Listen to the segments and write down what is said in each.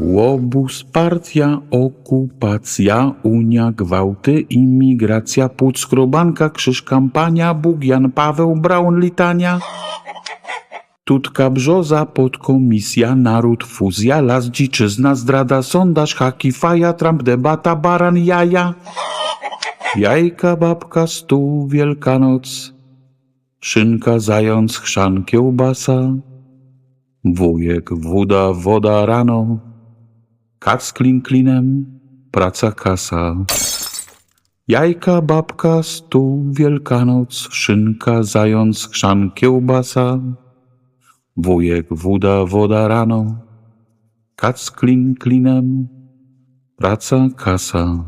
Łobuz, partia, okupacja, unia, gwałty, imigracja, płód, skrobanka, krzyż, kampania, Bóg, Jan, Paweł, Braun, litania. Tutka, brzoza, podkomisja, naród, fuzja, las, dziczyzna, zdrada, sondaż, haki, faja, Trump, debata, baran, jaja. Jajka, babka, stół, wielkanoc, szynka, zając, chrzan, kiełbasa. Wujek, woda, woda rano, kac klin klinem, praca kasa. Jajka, babka, stół, wielkanoc, szynka, zając, chrzan, kiełbasa. Wujek, woda, woda rano, kac klin klinem, praca kasa.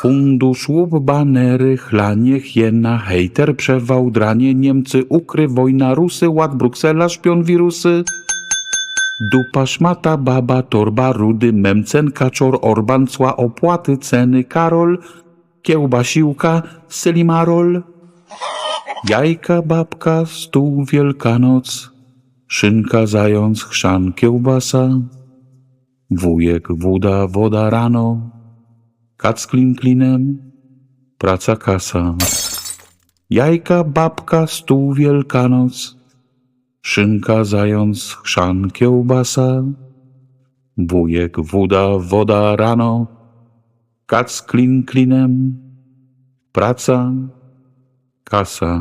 Fundusz, łup, banery, chlanie, hiena, hejter, przewał, dranie, Niemcy, ukry, wojna, Rusy, ład, Bruksela, szpion, wirusy. Dupa, szmata, baba, torba, rudy, memcen, kaczor, orban, cła, opłaty, ceny, karol, kiełbasiłka, sylimarol. Jajka, babka, stół, wielkanoc, szynka, zając, chrzan, kiełbasa. Wujek, woda, woda rano, kac klin klinem, praca kasa. Jajka, babka, stół, wielkanoc, szynka, zając, chrzan, kiełbasa. Wujek, woda, woda rano, kac klin klinem, praca, kasa.